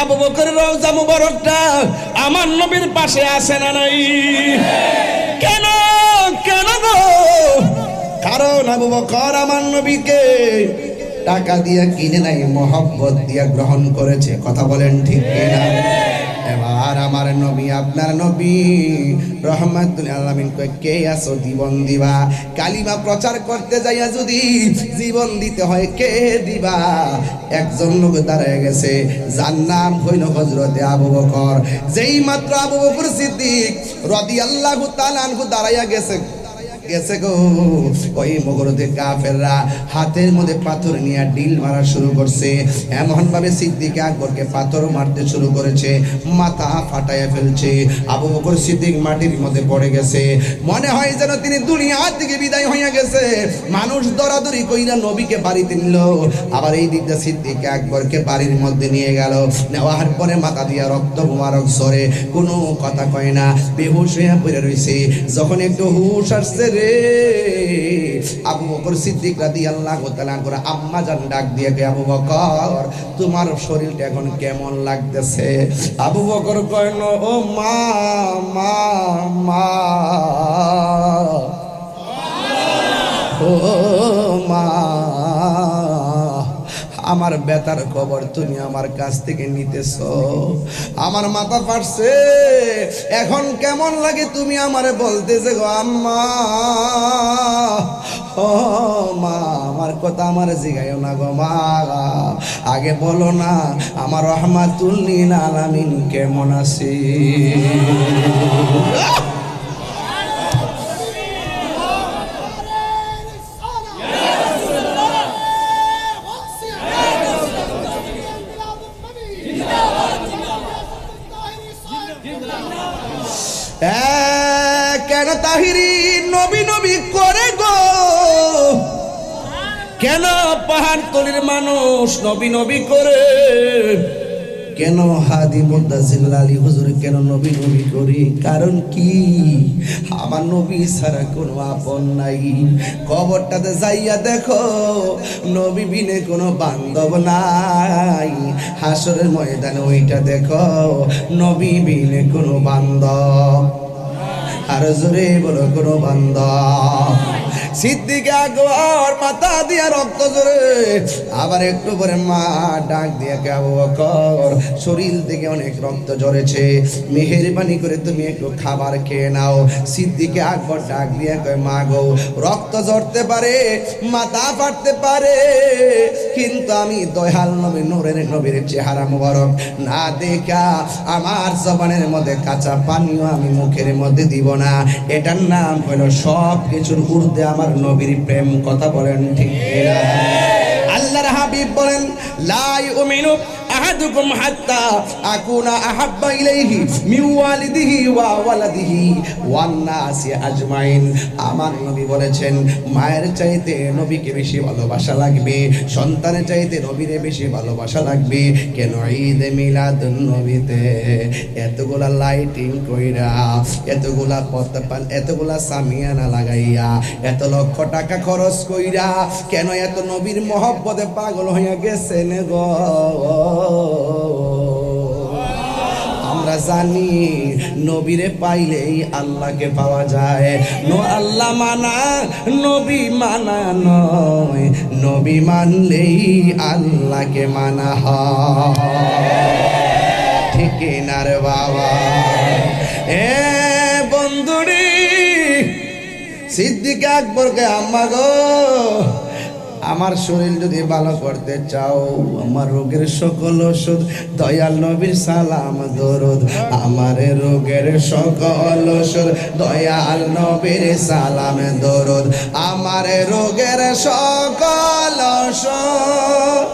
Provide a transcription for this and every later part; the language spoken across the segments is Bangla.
আবু বকর রওজা মুবারকটা আমার নবীর পাশে আছে না নাই? কেন? কেন গো? কারণ আবু বকর আমার নবীকে টাকা দিয়ে কিনে নাই মোহাম্মত দিয়ে গ্রহণ করেছে। কথা বলেন ঠিক কিনা? এবার আমার নবী, আপনার নবী, রহমাতুল আলমিন কে আসো জীবন দিবা। কালিমা প্রচার করতে যাইয়া যদি জীবন দিতে হয়, কে দিবা? একজন লোক দাঁড়ায় গেছে। যার নাম হইল হজরতে আবু বকর। যেই মাত্র আবু বকর সিদ্দিক রদি আল্লাহ তালানহু দাঁড়াইয়া গেছে গেছে গো। ওই মগরতে কাফেররা হাতের মধ্যে পাথর নিয়ে ডিল মারা শুরু করছে। সিদ্দিক আকবরকে পাথর মারতে শুরু করেছে, মাথা ফাটাইয়া ফেলছে। আবু বকর সিদ্দিক মাটির মধ্যে পড়ে গেছে। মনে হয় যেন তিনি দুনিয়া থেকে বিদায় হইয়া গেছে। মানুষ দরাদরি কইরা নবীকে বাড়িতে নিল আবার এই দিকটা সিদ্দিক আকবরকে বাড়ির মধ্যে নিয়ে গেল। নেওয়ার পরে মাথা দিয়া রক্ত মুবারক সরে কোনো কথা কয় না। বেহুশ হইয়া পড়ে রইছে। যখন একটু হুশ আসছে রে। আবু বকর সিদ্দিক রাদিয়াল্লাহু তাআলা করে আম্মা ডাক দিয়ে কে আবু বকর, তোমার শরীরটা এখন কেমন লাগতেছে? আবু বকর কেন ও মা মা মা। ও মা। আমার বেতার খবর তুমি আমার কাছ থেকে নিতেছ। আমার মাথা ফাটছে। এখন কেমন লাগে তুমি আমারে বলতেছে গো আম্মা? ও মা, আমার কথা আমার জিগাইও না গো মা। আগে বলো না, আমার রহমাতুল্লিন আলামিন কেমন আছে? তাহিরি নবী নবী করে গো। কেন পাহাড় তলির মানুষ নবী নবী করে? কেন হাদি মুদাসিল আলী হুজুর কেন নবী নবী করি? কারণ কি? আমার নবী ছাড়া কোনো আপন নাই। কবরটাতে যাইয়া দেখো, নবী বিনে কোনো বান্ধব নাই। হাসরের ময়দানে ওইটা দেখো, নবী বিনে কোনো বান্ধব আর জোরে বলো কোনো বান্ধব সিদ্দিকে আকবর মাথা দিয়া রক্ত জোরে। আবার একটু পরে মা ডাক দিয়ে কে আবু বকর, শরীর থেকে অনেক রক্ত ঝরেছে। মেহেরবানি করে তুমি একটু খাবার খেয়ে নাও। সিদ্দিকে আকবর ডাক দিয়ে কয়, মা গো, রক্ত ঝরতে পারে, মাথা ফাটতে পারে, কিন্তু আমি দয়াল নবী, নূরের নবীর চেহারা মোবারক। না দেখা, আমার জবানের মধ্যে কাঁচা পানিও আমি মুখের মধ্যে দিব না। এটার নাম হলো সব কিছুর ঊর্ধ্বে আমার নবীর প্রেম কথা বলেন ঠিক আল্লাহ হাবিব বলেন লাই ইউমিনু আহাদুকুম হাত্তা আকুনা আহাব্বা ইলাইহি মিন ওয়ালিদিহি ওয়া ওয়ালাদিহি ওয়ান নাসি আজমাইন। আমার নবী বলেছেন, মায়ের চাইতে নবীকে বেশি ভালোবাসা লাগবে, সন্তানের চাইতে নবীরে বেশি ভালোবাসা লাগবে। কেন ঈদ মিলাদ নবীতে? এতগুলা লাইটিং কইরা, এতগুলা পতাপান এতগুলা সামিয়ানা লাগাইয়া, এত লক্ষ টাকা খরচ কইরা, কেন এত নবীর মহব্বতে পাগল হইয়া গেছেন গো? আমরা জানি নবীরে পাইলেই আল্লাহকে পাওয়া যায়। নো আল্লাহ মানা, নবী মানা নয়। নবী মানলেই আল্লাহকে মানা হয়। ঠিক রে বাবা? এ বন্ধুরি, সিদ্দিক আকবরকে আম্মা গো। আমার শরীর যদি ভালো করতে চাও, আমার রোগের সকল ওষুধ, দয়াল নবীর সালাম, দরুদ। আমার রোগের সকল ওষুধ, দয়াল নবীর সালাম, দরুদ। আমার রোগের সকল ওষুধ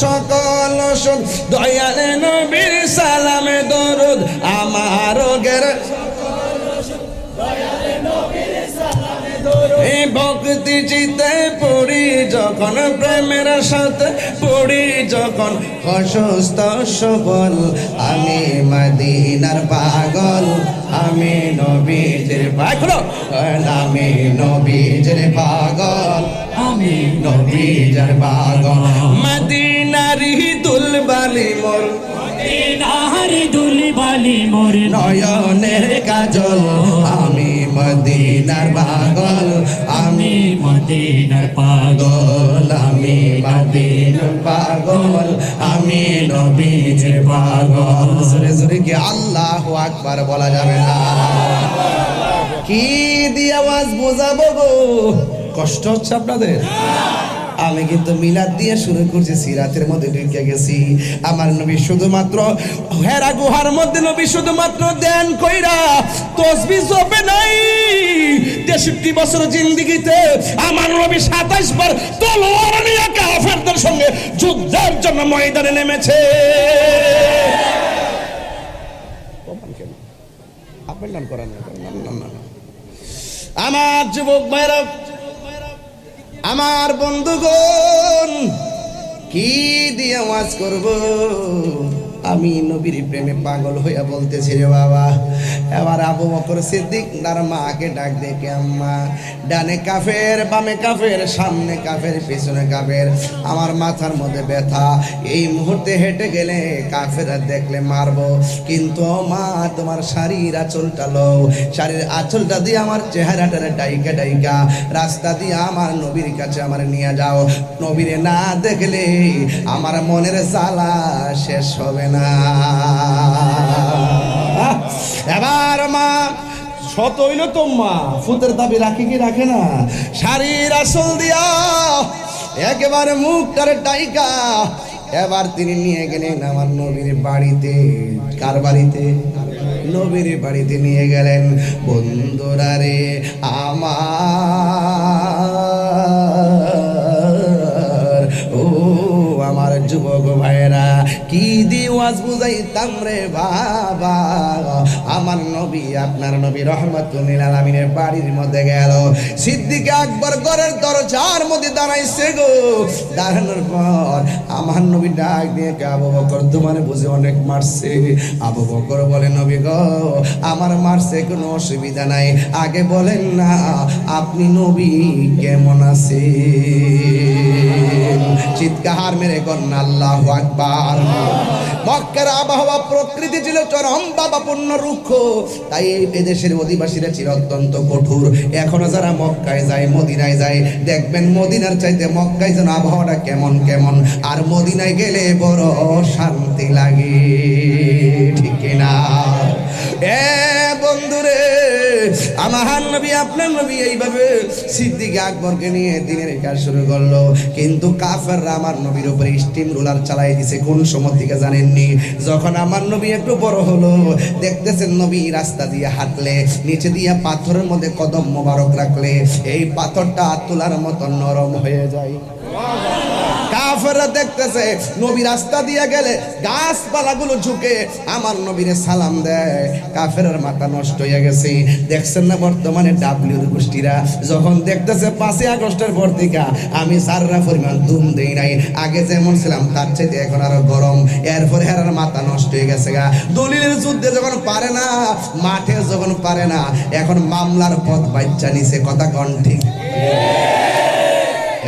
সকল দয়ালে নবীর সালামে, দরুদ আমার রোগের ভক্তি চিতে পড়ি যখন প্রেমের সাথে, পড়ি যখন অসুস্থ সবল। আমি মদিনার পাগল, আমি নবীজের পাগল, আমি নবীজের পাগল, আমি নবীজের পাগল। মদিনারি দুলবালি মোর। নাহারি দুলি বালি মোর। নয়নের কাজল আমি মদিনার পাগল আমি মদিনার পাগল আমি মদিনার পাগল আমি নবীজের পাগল। জোরে জোরে কি আল্লাহু আকবার বলা যাবে না। কি দিয়ে আওয়াজ বোঝাবো গো? কষ্ট হচ্ছে আপনাদের? আমি কিন্তু মিলাদ দিয়ে শুরু করছি, সিরাতের মধ্যে ঢুকে গেছি। আমার নবী শুধুমাত্র, হেরা গুহার মধ্যে নবী শুধুমাত্র দেন কইরা তসবি জপে নাই। তেষট্টি বছর জিন্দিগিতে আমার নবী সাতাইশ বার তলোয়ার নিয়ে কাফেরদের সঙ্গে যুদ্ধের জন্য ময়দানে নেমেছে। আমার যুবক ভাইরা আমার বন্ধুগণ কি দিয়ে ওয়াজ করব? আমি নবীর প্রেমে পাগল হইয়া বলতেছি রে বাবা। এবার আবু বকর সিদ্দিক তার মাকে ডাক দেখে আম্মা, ডানে কাফের, বামে কাফের, সামনে কাফের, পিছনে কাফের, আমার মাথার মধ্যে ব্যথা। এই মুহূর্তে হেঁটে গেলে কাফেরা দেখলে মারবো। কিন্তু মা, তোমার শাড়ির আঁচলটা লও। শাড়ির আঁচলটা দিয়ে আমার চেহারাটারে ডাইকা ডাইকা, রাস্তা দিয়ে আমার নবীর কাছে আমার নিয়ে যাও। নবীরে না দেখলে আমার মনের জ্বালা শেষ হবে না। এবার মা, শত হইল তো ফুতের দাবি রাখে কি রাখে না? শাড়ির আসল দিয়া একেবারে মুখটারে ডাইকা এবার তিনি নিয়ে গেলেন আমার নবীর বাড়িতে, কার বাড়িতে? নবীর বাড়িতে নিয়ে গেলেন। বন্ধুরা রে, আমার দিওয়াজ বুঝাইতাম রে বাবা। আমার নবী, আপনার নবী রহমতুল্লিল আলমিনের বাড়ির মধ্যে গেল। সিদ্দিকে আকবর ঘরের দরজার মধ্যে দাঁড়াইছে গো। দাঁড়ানোর পর আমার নবী ডাক দিয়ে কে, আবু বকর, তোমার বুঝে অনেক মারছে। আবু বকর বলে, নবী গো, আমার মারছে কোনো অসুবিধা নাই। আগে বলেন না, আপনি নবী কেমন আছে চিৎকার মেরে কন্যা, আল্লাহ আকবার। মক্কার আবহাওয়া প্রকৃতি ছিল চরম বাবাপূর্ণ রুক্ষ। তাই এই এদেশের অধিবাসীরা ছিল অত্যন্ত কঠোর। এখনও যারা মক্কায় যায়, মদিনায় যায়, দেখবেন মদিনার চাইতে মক্কায় যেন আবহাওয়াটা কেমন কেমন। আর মদিনায় গেলে বড় শান্তি লাগে, ঠিক না এ বন্ধুরে, আমার নবী, আপনার নবী এইভাবে সিদ্দিক আকবরকে নিয়ে দিনের কাজ শুরু করল। কিন্তু কাফেররা আমার নবীর উপরে স্টিম রোলার চালাই দিছে, কোন সময় থেকে জানেননি? যখন আমার নবী একটু বড় হলো, দেখতেছেন নবী রাস্তা দিয়ে হাঁটলে, নিচে দিয়ে পাথরের মধ্যে কদম মোবারক রাখলে, এই পাথরটা তোলার মতো নরম হয়ে যায়। কাফেররা দেখতেছে, নবী রাস্তা দিয়ে গেলে গাছপালাগুলো ঝুঁকে আমার নবীরে সালাম দেয়। কাফেরের মাথা নষ্ট হয়ে গেছে। দেখছেন না বর্তমানে ডাব্লিউর গোষ্ঠীরা? যখন দেখতেছে পাঁচই আগস্টের পর থেকে আমি সাররা পরিমাণ দুম দেই নাই। আগে যেমন ছিলাম, তার চেয়ে এখন আরও গরম। এরপরে হেরার মাথা নষ্ট হয়ে গেছে গা। দলিলের যুদ্ধে যখন পারে না, মাঠে যখন পারে না, এখন মামলার পথ বাচ্চা নিছে, কথা কন ঠিক।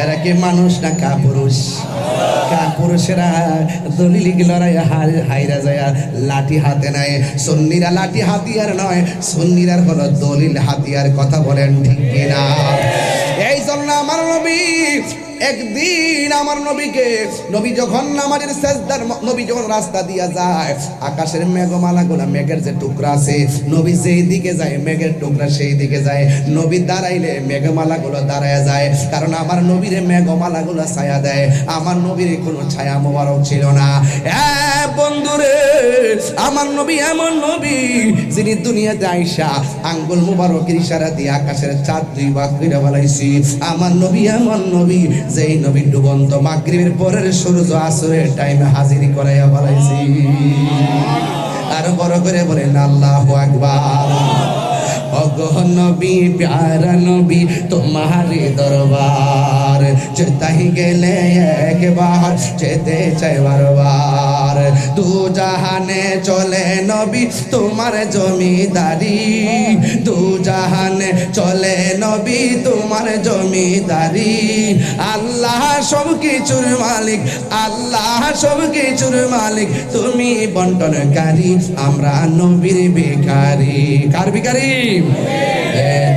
এরা কি মানুষ না কাপুরুষ? কাপুরুষেরা দলিল লড়াই হাইরা যায় লাঠি হাতে নেয়। সন্নিরা লাঠি হাতিয়ার নয়, সন্নিরার হলো দলিল হাতিয়ার, কথা বলেন ঠিক কিনা? এই জন্য আমার নবী একদিন আমার নবীকে, নবী যখন আমাদের সেজদার নবী যখন রাস্তা দিয়া যায়, আকাশের মেঘমালা মেঘের যে টুকরা আছে, নবী যেই দিকে যায় মেঘের টুকরা সেই দিকে যায়। নবী দাঁড়াইলে মেঘমালা গুলো দাঁড়ায় যায়, কারণ আমার নবীরে মেঘমালা গুলো ছায়া দেয়। আমার নবীর কোনো ছায়া মোবারক ছিল না। বন্ধুরে, আমার নবী এমন নবী যিনি দুনিয়াতে আইসা আঙ্গুল মুবারকের ইশারা দিয়ে আকাশের চাঁদ দুই ভাগ করে বলাইছি আমার নবী এমন নবী যেই নবী ডুবন্ত মাগরিবের পরের সূর্য আসরের টাইমে হাজিরি করাইয়া বলাইছি আর বড় করে বলেন, আল্লাহ আকবার। নবী প্যারা নবী তোমারে দরবার। যেতাই গেলে একবার যেতে চাই বারবার। দু জাহানে চলে নবী তোমার জমিদারি। দু জাহানে চলে নবী তোমার জমিদারি। আল্লাহ সব কিছুর মালিক আল্লাহ সব কিছুর মালিক তুমি বন্টনকারী আমরা নবীর ভিখারি। কার এ,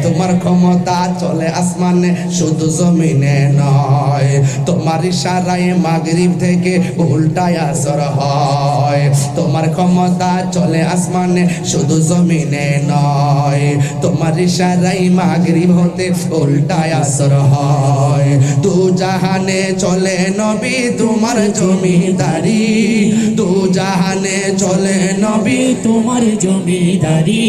তোমার ক্ষমতা চলে আসমানে, শুধু জমিনে নয়। তোমার ইশারায় মাগরিব থেকে উল্টায় আসর হয়। তোমার ক্ষমতা চলে আসমানে, শুধু জমিনে নয়। তোমার ইশারায় মাগরিব হতে উল্টায় আসর হয়। দু জাহানে চলে নবী, তোমার জমিদারি। দু জাহানে চলে নবী, তোমার জমিদারি।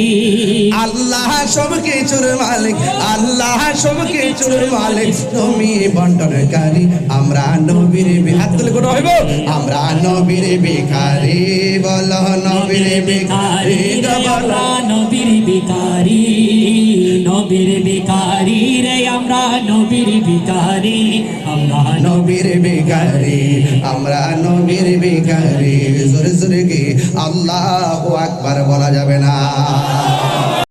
আল্লাহ সব কিছুর মালিক আল্লাহ সব কিছুর মালিক। তুমি বন্টনকারী আমরা নবীর বিহাত তুলে কোটা হইব? আমরা নবীর ভিখারি বল নবীর আমরা নবীর বিকারি নবীর বিকারি রে আমরা নবীর বিকারি আমরা নবীর ভিখারি আমরা নবীর ভিখারি। জোরে জোরে কি আল্লাহ আকবার বলা যাবে না।